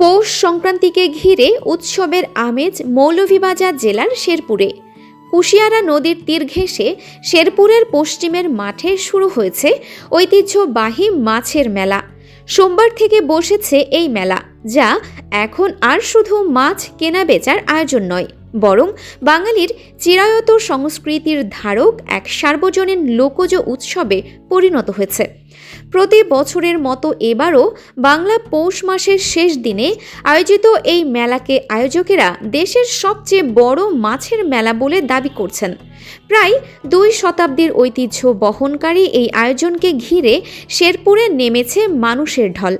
পৌষ সংক্রান্তিকে ঘিরে উৎসবের আমেজ মৌলভীবাজার জেলার শেরপুরে। কুশিয়ারা নদীর তীর ঘেঁষে শেরপুরের পশ্চিমের মাঠে শুরু হয়েছে ঐতিহ্যবাহী মাছের মেলা। সোমবার থেকে বসেছে এই মেলা, যা এখন আর শুধু মাছ কেনা বেচার আয়োজন নয়। বরং বাঙালির চিরায়ত সংস্কৃতির ধারক এক সার্বজনীন লোকজ উৎসবে পরিণত হয়েছে। প্রতি বছরের মতো এবারও বাংলা পৌষ মাসের শেষ দিনে আয়োজিত এই মেলাকে আয়োজকেরা দেশের সবচেয়ে বড় মাছের মেলা বলে দাবি করছেন। প্রায় দুই শতাব্দীর ঐতিহ্য বহনকারী এই আয়োজনকে ঘিরে শেরপুরে নেমেছে মানুষের ঢল।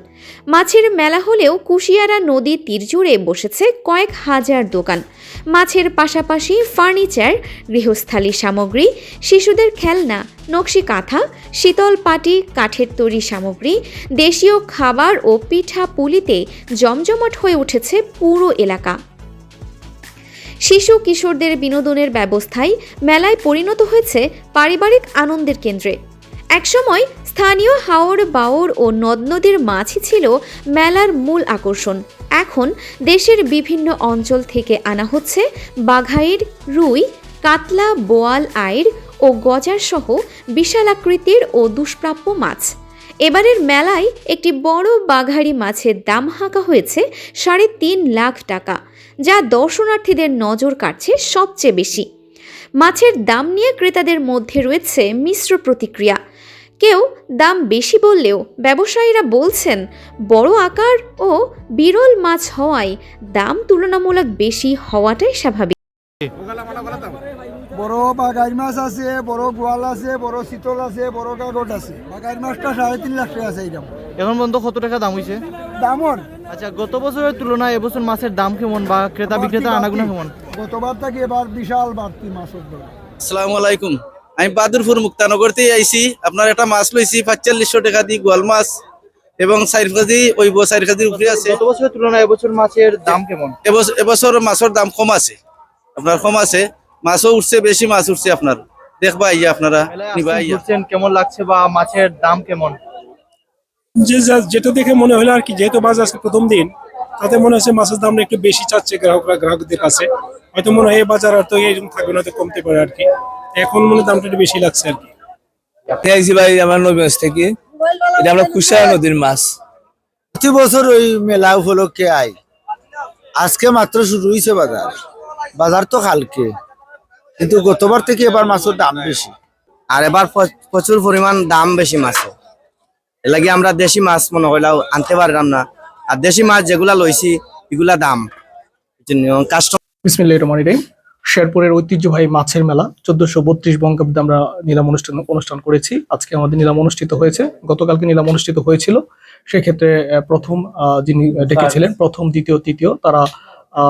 মাছের মেলা হলেও কুশিয়ারা নদী তীর জুড়ে বসেছে কয়েক হাজার দোকান। মাছের পাশাপাশি ফার্নিচার, গৃহস্থালী সামগ্রী, শিশুদের খেলনা নকশি কাঁথা শীতল পাটি কাঠের তৈরি সামগ্রী, দেশীয় খাবার ও পিঠা পুলিতে জমজমাট হয়ে উঠেছে পুরো এলাকা। শিশু কিশোরদের বিনোদনের ব্যবস্থায় মেলায় পরিণত হয়েছে পারিবারিক আনন্দের কেন্দ্রে। একসময় স্থানীয় হাওর বাওর ও নদ নদীর মাছই ছিল মেলার মূল আকর্ষণ। এখন দেশের বিভিন্ন অঞ্চল থেকে আনা হচ্ছে বাঘাইর রুই, কাতলা, বোয়াল আইর ও গজার সহ বিশাল আকৃতির ও দুষ্প্রাপ্য মাছ। এবারের মেলায় একটি বড় বাঘারি মাছের দাম হাঁকা হয়েছে সাড়ে তিন লাখ টাকা, যা দর্শনার্থীদের নজর কাটছে সবচেয়ে বেশি। মাছের দাম নিয়ে ক্রেতাদের মধ্যে রয়েছে মিশ্র প্রতিক্রিয়া। কেউ দাম বেশি বললেও ব্যবসায়ীরা বলছেন বড় আকার ও বিরল মাছ হওয়ায় দাম তুলনামূলক বেশি হওয়াটাই স্বাভাবিক। বড় বাগাই মাছ আছে বড় গোয়াল আছে বড় শীতল আছে বড় কাগজ আছে। বাগাই মাছটা সাড়ে তিন লাখ টাকা আছে এইরকম এখন পর্যন্ত কত টাকা দাম হয়েছে দামর? আচ্ছা গত বছরের তুলনায় এবছর মাছের দাম কেমন বা ক্রেতা বিক্রেতা আনাগুনা কেমন? গতবার থেকে এবার বিশাল বাড়তি মাছের দাম। আসসালামু আলাইকুম। আমি বাদুরপুর মুক্তানগর থেকে আইছি। আপনার একটা মাছ লইছি পাঁচচল্লিশশো টাকা দিয়ে গোয়াল মাছ এবং চার কেজি ওইব চার কেজির উপরে আছে। গত বছরের তুলনায় এবছর মাছের দাম কেমন? এবছর এবছর মাছের দাম কম আছে। আপনার কম আছে। মাছও উঠছে বেশি মাছ উঠছে আপনার। দেখবা আইয়া আপনারা নিবা কেমন লাগছে বা মাছের দাম কেমন? যে যা- যেটা দেখে মনে হলো আর কি যেহেতু মাছ আজকে প্রথম দিন তাতে মনে হচ্ছে মাছের দামটা একটু বেশি চাচ্ছে গ্রাহকরা গ্রাহকদের কাছে। হয়তো মনে হয় এই বাজার আর তো এরকম থাকবে না হয়তো কমতে পারে আর কি। এখন মনে দামটা একটু বেশি লাগছে আর কি। আইছি ভাই আমার নবীগঞ্জ থেকে। এটা আমরা কুশায়া নদীর মাছ। প্রতি বছর ওই মেলা উপলক্ষে আই আজকে মাত্র শুরু হয়েছে বাজার। বাজার তো কালকে। কিন্তু গতবার থেকে এবার মাছের দাম বেশি। আর এবার প্রচুর পরিমাণ দাম বেশি মাছের এর লাগি আমরা দেশি মাছ মনে হইলাও আনতে পারলাম না। আর দেশি মাছ যেগুলা লইছি এগুলা দাম। কাস্টমার বিসমিল্লাহ রহমান রহিম। শেরপুরের ঐতিহ্যবাহী মাছের মেলা, চোদ্দশো বত্রিশ বঙ্গাব্দে আমরা নিলাম অনুষ্ঠান অনুষ্ঠান করেছি। আজকে আমাদের নিলাম অনুষ্ঠিত হয়েছে। গতকালকে নিলাম অনুষ্ঠিত হয়েছিল। সেক্ষেত্রে প্রথম যিনি ডেকেছিলেন, প্রথম, দ্বিতীয়, তৃতীয়, তারা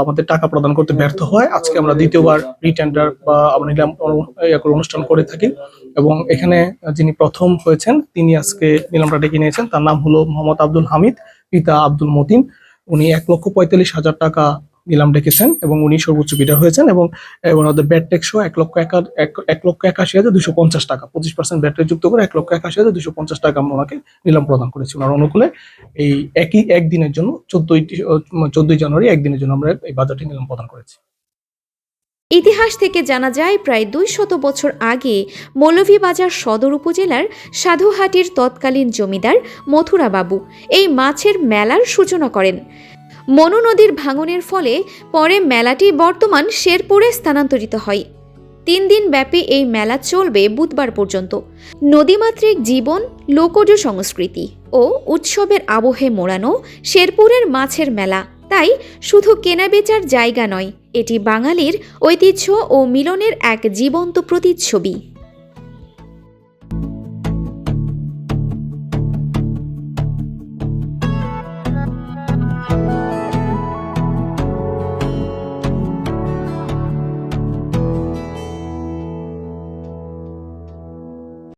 আমাদের টাকা প্রদান করতে ব্যর্থ হয়। আজকে আমরা দ্বিতীয়বার রিটেন্ডার বা আমরা নিলাম অনুষ্ঠান করে থাকি। এবং এখানে যিনি প্রথম হয়েছেন, তিনি আজকে নিলামটা ডেকে নিয়েছেন। তার নাম হলো মোহাম্মদ আব্দুল হামিদ, পিতা আব্দুল মতিন। উনি এক লক্ষ পঁয়তাল্লিশ হাজার টাকা নিলাম ডেকেছেন এবং উনি সর্বোচ্চ বিডার হয়েছেন এবং ওনাদের ব্যাট ট্যাক্সও এক লক্ষ একা- লক্ষ একাশি হাজার দুশো পঞ্চাশ টাকা, পঁচিশ পার্সেন্ট ব্যাট ট্যাক্স যুক্ত করে এক লক্ষ একাশি হাজার দুশো পঞ্চাশ টাকা আমরা ওনাকে নিলাম প্রদান করেছি। ওনার অনুকূলে এই একই একদিনের জন্য চোদ্দই চোদ্দই জানুয়ারি একদিনের জন্য আমরা এই বাজারটি নিলাম প্রদান করেছি। ইতিহাস থেকে জানা যায়, প্রায় দুই শত বছর আগে মৌলভীবাজার সদর উপজেলার সাধুহাটির তৎকালীন জমিদার মথুরাবাবু এই মাছের মেলার সূচনা করেন। মনু নদীর ভাঙনের ফলে পরে মেলাটি বর্তমান শেরপুরে স্থানান্তরিত হয়। তিন দিন ব্যাপী এই মেলা চলবে বুধবার পর্যন্ত। নদীমাতৃক জীবন, লোকজ সংস্কৃতি ও উৎসবের আবহে মোড়ানো শেরপুরের মাছের মেলা। তাই শুধু কেনাবেচার জায়গা নয়, এটি বাঙালির ঐতিহ্য ও মিলনের এক জীবন্ত প্রতিচ্ছবি।